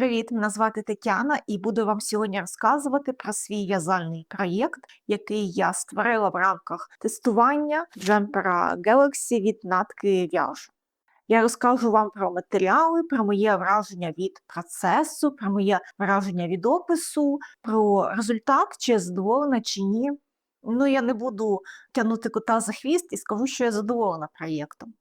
Привіт, мене звати Тетяна, і буду вам сьогодні розказувати про свій в'язальний проєкт, який я створила в рамках тестування джемпера Galaxy від натки в'яжу. Я розкажу вам про матеріали, про моє враження від процесу, про моє враження від опису, про результат, чи я задоволена, чи ні. Ну, я не буду тягнути кота за хвіст і скажу, що я задоволена проєктом.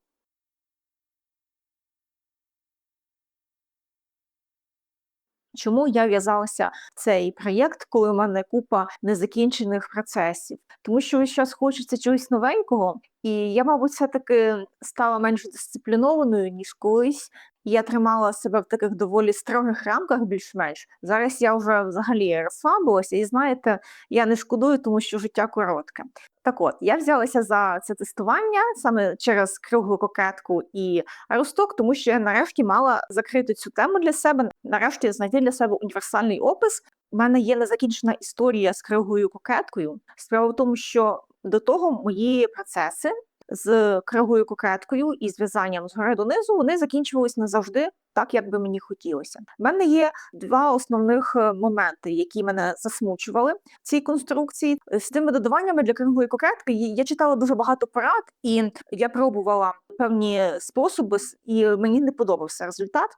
Чому я в'язалася в цей проєкт, коли в мене купа незакінчених процесів? Тому що зараз хочеться чогось новенького, і я, мабуть, все-таки стала менш дисциплінованою, ніж колись. Я тримала себе в таких доволі строгих рамках, більш-менш. Зараз я вже взагалі розслабилася, і знаєте, я не шкодую, тому що життя коротке. Так от, я взялася за це тестування саме через круглу кокетку і росток, тому що я нарешті мала закрити цю тему для себе, нарешті знайти для себе універсальний опис. У мене є незакінчена історія з круглою кокеткою. Справа в тому, що до того мої процеси з круглою кокеткою і зв'язанням згори донизу вони закінчувались не завжди так, як би мені хотілося. У мене є два основних е, моменти, які мене засмучували в цій конструкції. З тими додаваннями для круглої кокетки я читала дуже багато порад, і я пробувала певні способи, і мені не подобався результат.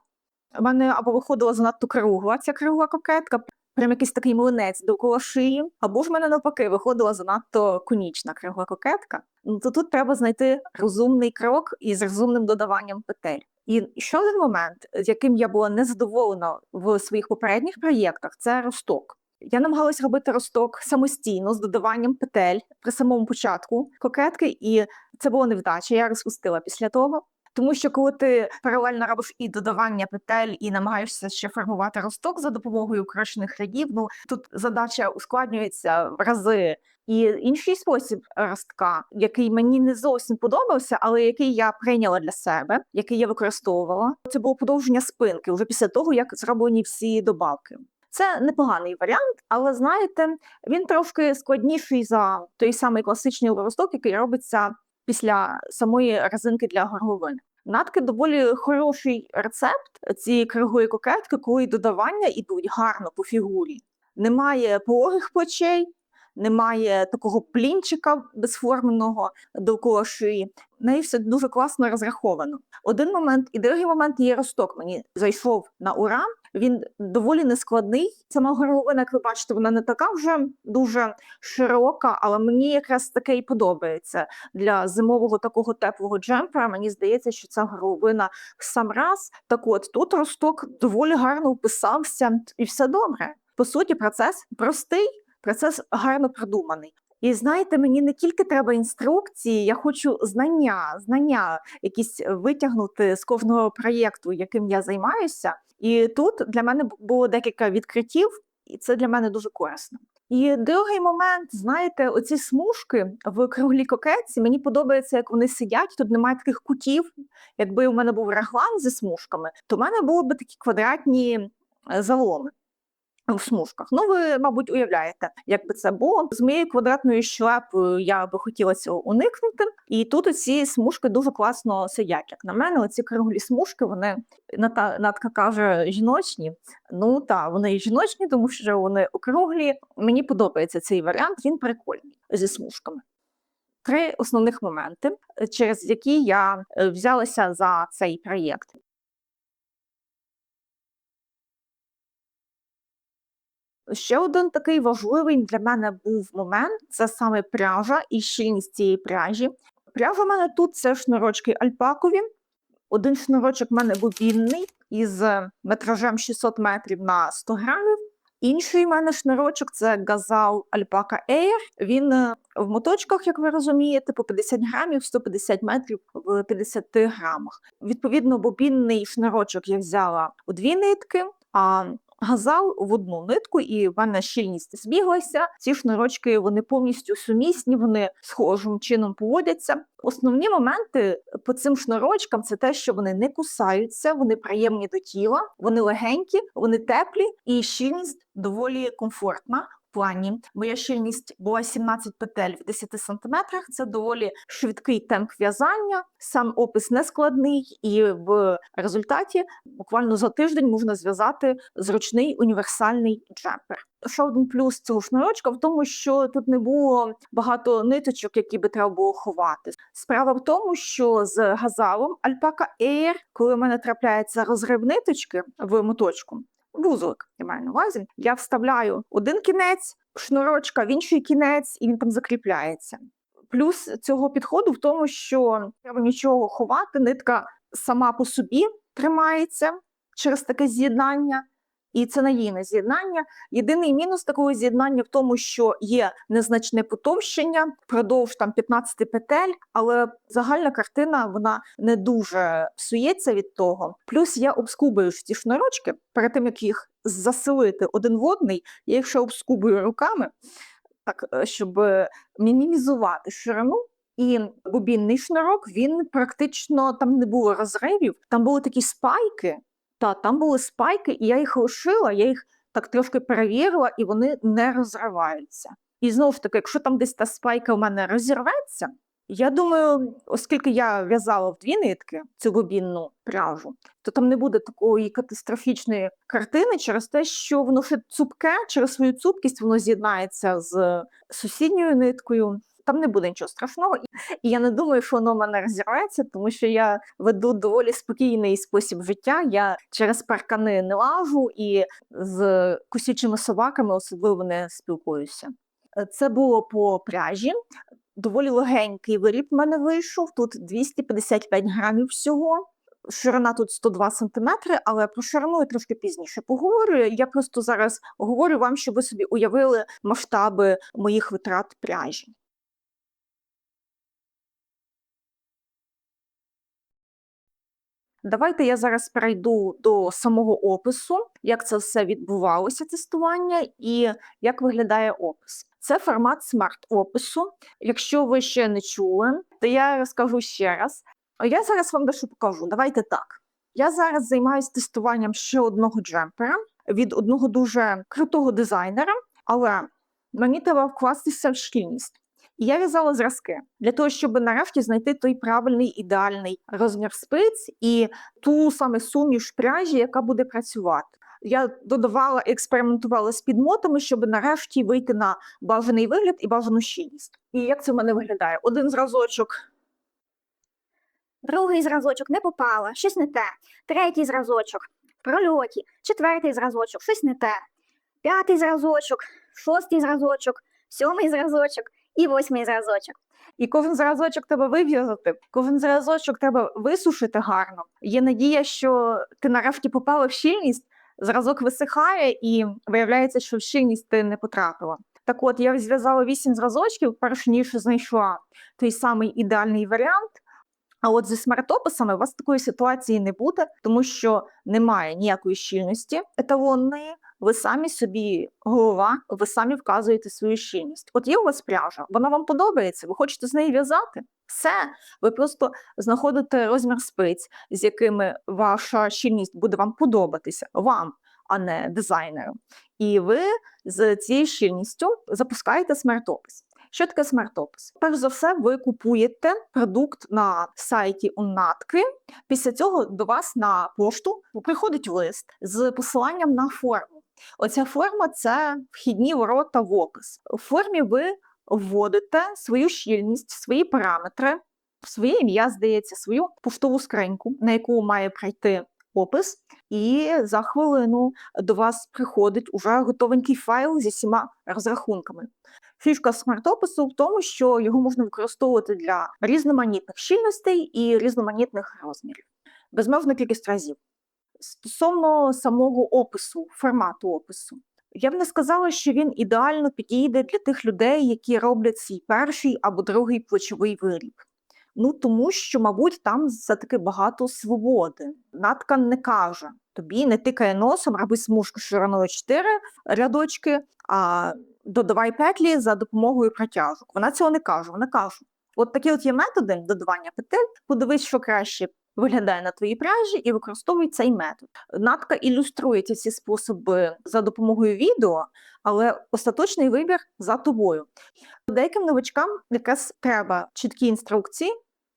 У мене або виходила занадто кругла ця кругла кокетка, прям якийсь такий млинець довкола шиї, або ж в мене навпаки виходила занадто конічна кругла кокетка. Ну то тут треба знайти розумний крок із розумним додаванням петель. І ще один момент, з яким я була незадоволена в своїх попередніх проєктах, це росток. Я намагалась робити росток самостійно з додаванням петель при самому початку кокетки, і це була невдача. Я розпустила після того. Тому що коли ти паралельно робиш і додавання петель, і намагаєшся ще формувати росток за допомогою укорочених рядів, ну тут задача ускладнюється в рази. І інший спосіб ростка, який мені не зовсім подобався, але який я прийняла для себе, який я використовувала, це було подовження спинки вже після того, як зроблені всі добавки. Це непоганий варіант, але знаєте, він трошки складніший за той самий класичний росток, який робиться після самої резинки для горловини. Натки доволі хороший рецепт цієї кригої кокетки, коли додавання ідуть гарно по фігурі. Немає пологих плечей, немає такого плінчика безформеного довкола шиї. В неї все дуже класно розраховано. Один момент і другий момент є росток. Мені зайшов на ура. Він доволі нескладний. Сама горловина, як ви бачите, вона не така вже дуже широка, але мені якраз таке і подобається для зимового такого теплого джемпера. Мені здається, що ця горловина в сам раз. Так от тут росток доволі гарно вписався, і все добре. По суті, процес простий, процес гарно продуманий. І знаєте, мені не тільки треба інструкції, я хочу знання, знання якісь витягнути з кожного проєкту, яким я займаюся. І тут для мене було декілька відкриттів, і це для мене дуже корисно. І другий момент, знаєте, оці смужки в круглій кокетці, мені подобається, як вони сидять. Тут немає таких кутів. Якби у мене був реглан зі смужками, то в мене були б такі квадратні е, заломи в смужках. Ну, ви, мабуть, уявляєте, як би це було. З моєю квадратною щелепою я би хотіла цього уникнути. І тут ці смужки дуже класно сидять. Як на мене, оці круглі смужки, вони Натка каже жіночні. Ну так, вони жіночні, тому що вони округлі. Мені подобається цей варіант, він прикольний зі смужками. Три основних моменти, через які я е, взялася за цей проєкт. Ще один такий важливий для мене був момент це саме пряжа і щільність цієї пряжі. Пряжа в мене тут це шнурочки альпакові. Один шнурочок в мене бобінний із метражем 600 метрів на 100 грамів. Інший в мене шнурочок це газал Альпака Air. Він е, в моточках, як ви розумієте, по 50 грамів, 150 метрів в 50 грамах. Відповідно, бобінний шнурочок я взяла у дві нитки, а газал в одну нитку, і в мене щільність збіглася. Ці шнурочки вони повністю сумісні, вони схожим чином поводяться. Основні моменти по цим шнурочкам це те, що вони не кусаються, вони приємні до тіла, вони легенькі, вони теплі і щільність доволі комфортна. Плані. Моя щільність була 17 петель в 10 см. Це доволі швидкий темп в'язання. Сам опис не складний, і в результаті буквально за тиждень можна зв'язати зручний універсальний джемпер. Ще один плюс цього шнурочка в тому, що тут не було багато ниточок, які би треба було ховати. Справа в тому, що з газалом Alpaca Air, коли в мене трапляється розрив ниточки в моточку, вузолик, я маю на увазі, я вставляю один кінець шнурочка в інший кінець, і він там закріпляється. Плюс цього підходу в тому, що треба нічого ховати, нитка сама по собі тримається через таке з'єднання, і це надійне з'єднання. Єдиний мінус такого з'єднання в тому, що є незначне потовщення впродовж там 15 петель, але загальна картина вона не дуже псується від того. Плюс я обскубую ці шнурочки перед тим, як їх заселити один в одний, я їх ще обскубую руками, так е, щоб мінімізувати ширину. І бобінний шнурок він практично там не було розривів, там були такі спайки. Та там були спайки, і я їх лишила, я їх так трошки перевірила, і вони не розриваються. І знову ж таки, якщо там десь та спайка в мене розірветься, я думаю, оскільки я в'язала в дві нитки цю бобінну пряжу, то там не буде такої катастрофічної картини через те, що воно ще цупке, через свою цупкість воно з'єднається з сусідньою ниткою. Там не буде нічого страшного, і я не думаю, що воно в мене розірветься, тому що я веду доволі спокійний спосіб життя. Я через паркани не лажу і з кусючими собаками особливо не спілкуюся. Е, Це було по пряжі. Доволі легенький виріб в мене вийшов. Тут 255 грамів всього. Ширина тут 102 см, але про ширину я трошки пізніше поговорю. Я просто зараз говорю вам, щоб ви собі уявили масштаби моїх витрат пряжі. Давайте я зараз перейду до самого опису, як це все відбувалося, тестування, і як виглядає опис. Це формат смарт-опису. Якщо ви ще не чули, то я розкажу ще раз. Я зараз вам дещо покажу. Давайте так. Я зараз займаюся тестуванням ще одного джемпера від одного дуже крутого дизайнера, але мені треба вкластися в шкільність. І я в'язала зразки для того, щоб нарешті знайти той правильний ідеальний розмір спиць і ту саме суміш пряжі, яка буде працювати. Я додавала експериментувала з підмотами, щоб нарешті вийти на бажаний вигляд і бажану щільність. І як це в мене виглядає? Один зразочок Другий зразочок не попала, щось не те. Третій зразочок в прольоті, четвертий зразочок, щось не те. П'ятий зразочок, шостий зразочок, сьомий зразочок і восьмий зразочок. І кожен зразочок треба вив'язати, кожен зразочок треба висушити гарно. Є надія, що ти нарешті попала в щільність, зразок висихає, і виявляється, що в щільність ти не потрапила. Так от, я зв'язала вісім зразочків, перш ніж знайшла той самий ідеальний варіант. А от зі смарт-описами у вас такої ситуації не буде, тому що немає ніякої щільності еталонної. Ви самі собі голова, ви самі вказуєте свою щільність. От є у вас пряжа, вона вам подобається, ви хочете з неї в'язати. Все, ви просто знаходите розмір спиць, з якими ваша щільність буде вам подобатися, вам, а не дизайнеру. І ви з цією щільністю запускаєте смарт-опис. Що таке смарт-опис? Перш за все, ви купуєте продукт на сайті Уннатки. Після цього до вас на пошту приходить лист з посиланням на форму. Оця форма це вхідні ворота в опис. У формі ви вводите свою щільність, свої параметри, своє ім'я, здається, свою поштову скриньку, на яку має прийти опис, і за хвилину до вас приходить уже готовенький файл зі всіма розрахунками. Фішка смарт-опису в тому, що його можна використовувати для різноманітних щільностей і різноманітних розмірів, безмежна кількість разів. Стосовно самого опису, формату опису, я б не сказала, що він ідеально підійде для тих людей, які роблять свій перший або другий плечовий виріб. Ну тому що, мабуть, там все-таки багато свободи. Натка не каже тобі, не тикає носом, роби смужку шириною 4 рядочки, а додавай петлі за допомогою протяжок. Вона цього не каже. Вона каже: от такі от є методи додавання петель, подивись, що краще виглядає на твоїй пряжі і використовуй цей метод. Натка ілюструє ці способи за допомогою відео, але остаточний вибір за тобою. Деяким новачкам якраз треба чіткі інструкції,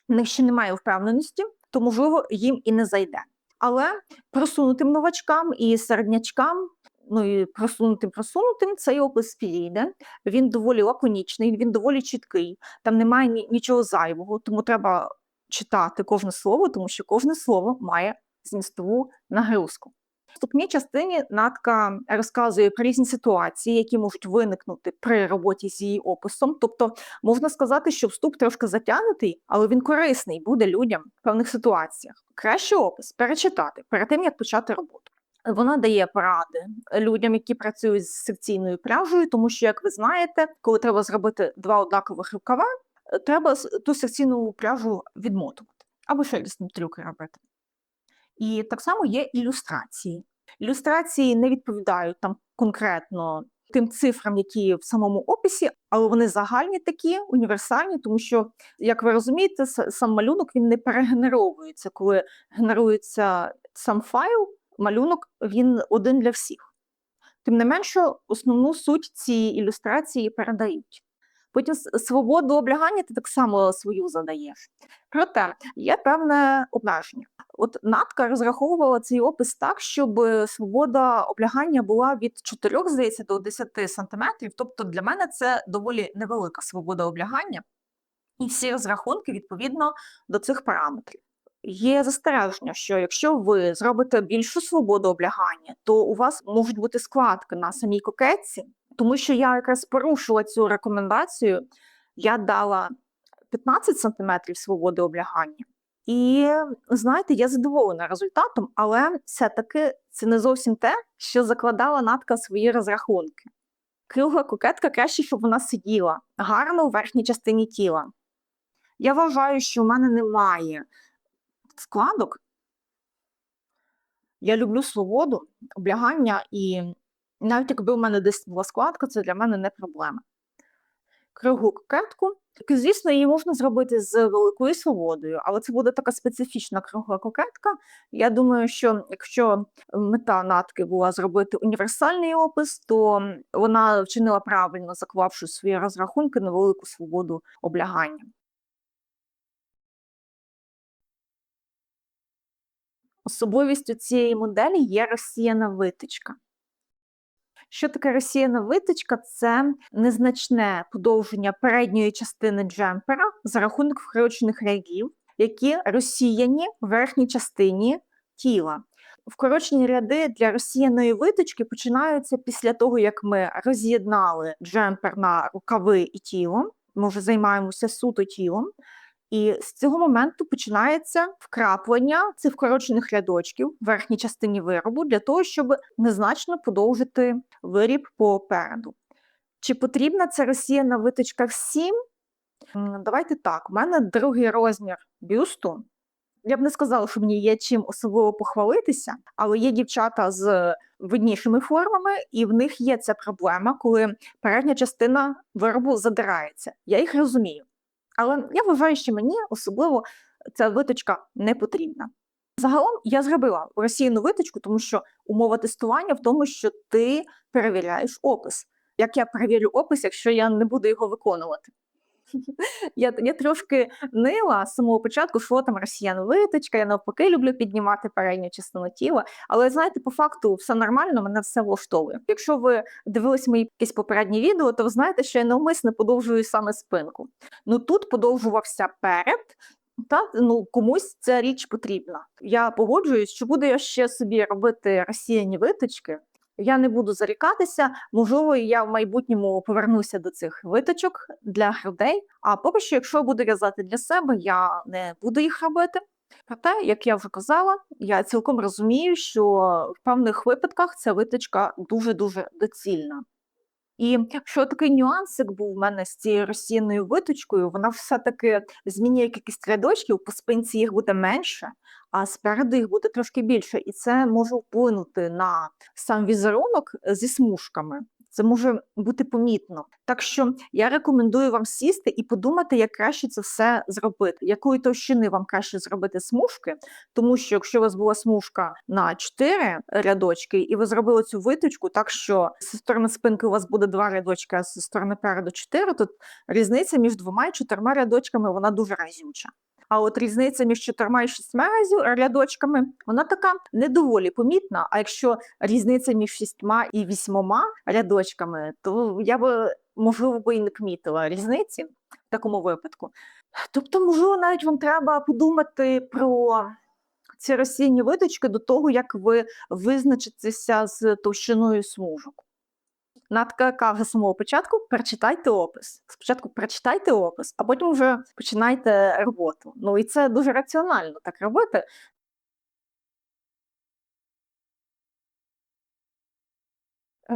в них ще немає впевненості, то можливо їм і не зайде. Але просунутим новачкам і середнячкам, ну і просунутим просунутим цей опис підійде. Він доволі лаконічний, він доволі чіткий, там немає нічого зайвого, тому треба читати кожне слово, тому що кожне слово має змістову нагрузку. В вступній частині Натка розказує про різні ситуації, які можуть виникнути при роботі з її описом. Тобто можна сказати, що вступ трошки затягнутий, але він корисний буде людям в певних ситуаціях. Краще опис перечитати перед тим, як почати роботу. Вона дає поради людям, які працюють з секційною пряжею, тому що, як ви знаєте, коли треба зробити два однакових рукава, треба ту секційну пряжу відмотувати або ще різні трюки робити. І так само є ілюстрації. Ілюстрації не відповідають там конкретно тим цифрам, які в самому описі, але вони загальні такі, універсальні, тому що, як ви розумієте, сам малюнок він не перегенеровується. Коли генерується сам файл, малюнок він один для всіх. Тим не менше, основну суть цієї ілюстрації передають. Потім свободу облягання ти так само свою задаєш. Проте є певне обмеження. От Натка розраховувала цей опис так, щоб е, свобода облягання була від 4, здається, до 10 сантиметрів. Тобто для мене це доволі невелика свобода облягання, і всі розрахунки відповідно до цих параметрів. Є застереження, що якщо ви зробите більшу свободу облягання, то у вас можуть бути складки на самій кокетці, тому що я якраз порушила цю рекомендацію. Я дала 15 сантиметрів свободи облягання. І знаєте, я задоволена результатом, але все-таки це не зовсім те, що закладала натка свої розрахунки. Кругла кокетка краще, щоб вона сиділа гарно у верхній частині тіла. Я вважаю, що в мене немає складок. Я люблю свободу, облягання, і навіть якби в мене десь була складка, це для мене не проблема. Круглу кокетку. Звісно, її можна зробити з великою свободою, але це буде така специфічна кругла кокетка. Я думаю, що якщо мета натки була зробити універсальний опис, то вона вчинила правильно, заклавши свої розрахунки на велику свободу облягання. Особливістю цієї моделі є розсіяна витичка. Що таке розсіяна витичка? Це незначне подовження передньої частини джемпера за рахунок вкорочених рядів, які розсіяні в верхній частині тіла. Вкорочені ряди для розсіяної виточки починаються після того, як ми роз'єднали джемпер на рукави і тіло. Ми вже займаємося суто тілом. І з цього моменту починається вкраплення цих вкорочених рядочків в верхній частині виробу для того, щоб незначно подовжити виріб попереду. Чи потрібна ця розсіяна виточка всім? М, Давайте так, у мене другий розмір бюсту. Я б не сказала, що мені є чим особливо похвалитися, але є дівчата з виднішими формами, і в них є ця проблема, коли передня частина виробу задирається. Я їх розумію. Але я вважаю, що мені особливо ця виточка не потрібна. Загалом я зробила російну виточку, тому що умова тестування в тому, що ти перевіряєш опис. Як я перевірю опис, якщо я не буду його виконувати? Я, я трошки нила з самого початку, що там росіян виточка, я навпаки люблю піднімати передню частину тіла. Але знаєте, по факту все нормально, мене все влаштовує. Якщо ви дивились мої якісь попередні відео, то ви знаєте, що я навмисно подовжую саме спинку. Ну тут подовжувався перед. Та ну комусь ця річ потрібна. Я погоджуюсь, що буду я ще собі робити розсіяні виточки. Я не буду зарікатися. Можливо, я в майбутньому повернуся до цих виточок для грудей. А поки що, якщо буду в'язати для себе, я не буду їх робити. Проте, як я вже казала, я цілком розумію, що в певних випадках ця виточка дуже-дуже доцільна. І що такий нюансик був у мене з цією розсіяною виточкою, вона все-таки змінює кількість рядочків, по спинці їх буде менше, а спереду їх буде трошки більше. І це може вплинути на сам візерунок зі смужками. Це може бути помітно. Так що я рекомендую вам сісти і подумати, як краще це все зробити, якої товщини вам краще зробити смужки, тому що якщо у вас була смужка на 4 рядочки, і ви зробили цю виточку так, що зі сторони спинки у вас буде два рядочки, а зі сторони переду 4, то різниця між двома і чотирма рядочками вона дуже разюча. А от різниця між чотирма і шістьма рядочками, вона така не доволі помітна. А якщо різниця між шістьма і вісьмома рядочками, то я би, можливо, би і не помітила різниці в такому випадку. Тобто, можливо, навіть вам треба подумати про ці розсінні виточки до того, як ви визначитеся з товщиною смужок. Натка каже самого початку: перечитайте опис. Спочатку прочитайте опис, а потім вже починайте роботу. Ну і це дуже раціонально так робити.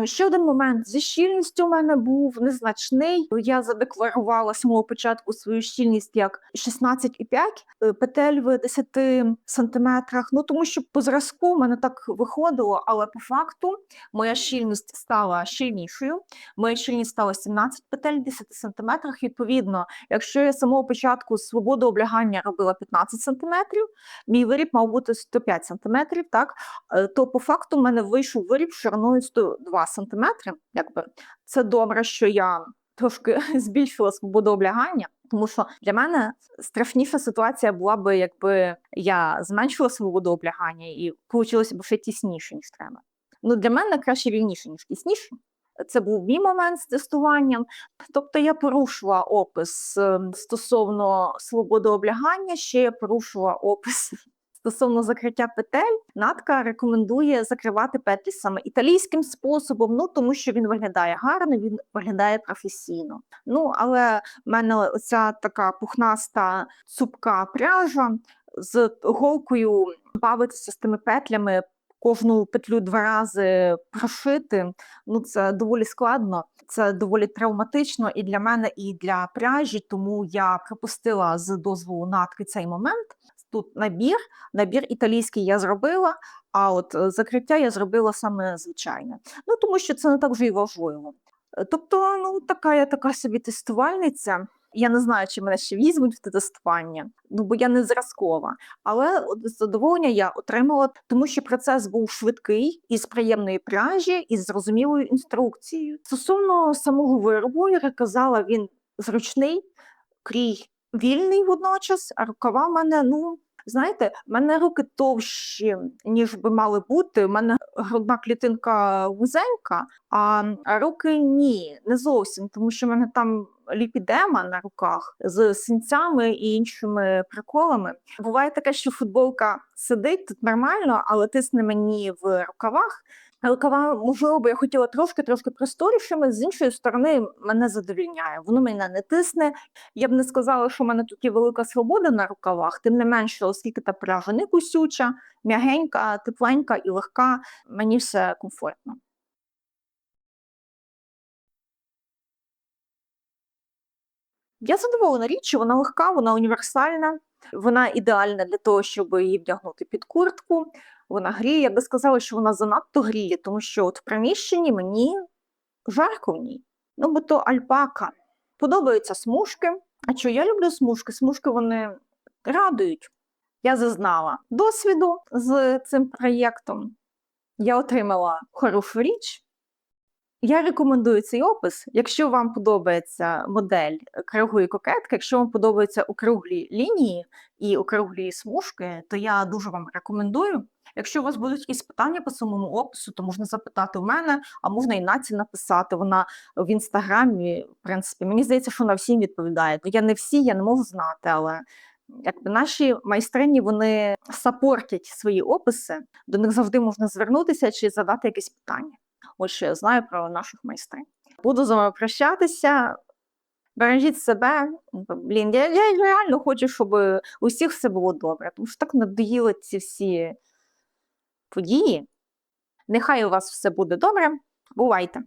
Ще один момент зі щільністю у мене був незначний. Я задекларувала самого початку свою щільність як 16,5 е, петель в 10 сантиметрах. Ну тому що по зразку в мене так виходило, але по факту моя щільність стала щільнішою. Моя щільність стала 17 петель в 10 сантиметрах. Відповідно, якщо я самого початку свободу облягання робила 15 сантиметрів, мій виріб мав бути 105 сантиметрів, так е, то по факту в мене вийшов виріб шириною 102 сантиметри. Якби це добре, що я трошки збільшила свободу облягання, тому що для мене страшніша ситуація була би, якби я зменшила свободу облягання і вийшло б ще тісніше, ніж треба. Ну для мене краще вільніше, ніж тісніше. Це був мій момент з тестуванням. Тобто я порушила опис е, стосовно свободи облягання, ще я порушила опис стосовно закриття петель. Натка рекомендує закривати петлі саме італійським способом, ну тому що він виглядає гарно, він виглядає професійно. Ну але в мене оця така пухнаста цупка пряжа з голкою бавитися з тими петлями. Кожну петлю два рази прошити, ну це доволі складно, це доволі травматично і для мене, і для пряжі. Тому я пропустила з дозволу натки цей момент. Тут набір, набір італійський я зробила, а от е, закриття я зробила саме звичайне. Ну тому що це не так вже і важливо. Е, Тобто, ну така я така собі тестувальниця. Я не знаю, чи мене ще візьмуть в тестування, ну бо я не зразкова. Але задоволення я отримала, тому що процес був швидкий, із приємної пряжі, і зрозумілою інструкцією. Стосовно самого виробу, я казала, він зручний, крій вільний водночас, а рукава в мене, ну. Знаєте, в мене руки товщі, ніж би мали бути. У мене грудна клітинка вузенька, а руки ні, не зовсім, тому що в мене там ліпідема на руках з синцями і іншими приколами. Буває таке, що футболка сидить тут нормально, але тисне мені в рукавах. Рукава, можливо, я хотіла трошки-трошки просторішими, з іншої сторони, мене задовільняє. Воно мене не тисне. Я б не сказала, що в мене тут є велика свобода на рукавах, тим не менше, оскільки та пряжа не кусюча, м'ягенька, тепленька і легка, мені все комфортно. Я задоволена річчю, вона легка, вона універсальна, вона ідеальна для того, щоб її вдягнути під куртку. Вона гріє. Я би сказала, що вона занадто гріє, тому що от в приміщенні мені жарко в ній. Ну, бо то альпака. Подобаються смужки. А що я люблю смужки? Смужки вони радують. Я зазнала досвіду з цим проєктом. Я отримала хорошу річ. Я рекомендую цей опис. Якщо вам подобається модель круглої кокетки, якщо вам подобаються округлі лінії і округлі смужки, то я дуже вам рекомендую. Якщо у вас будуть якісь питання по самому опису, то можна запитати у мене, а можна і Наці написати. Вона в інстаграмі, в принципі, мені здається, що вона всім відповідає. Ну, Я не всі, я не можу знати, але якби наші майстрині вони сапортять свої описи, до них завжди можна звернутися чи задати якесь питання. Ось що я знаю про наших майстрів. Буду з вами прощатися. Бережіть себе. Блін, я, я реально хочу, щоб у всіх все було добре, тому що так надоїли ці всі події. Нехай у вас все буде добре. Бувайте!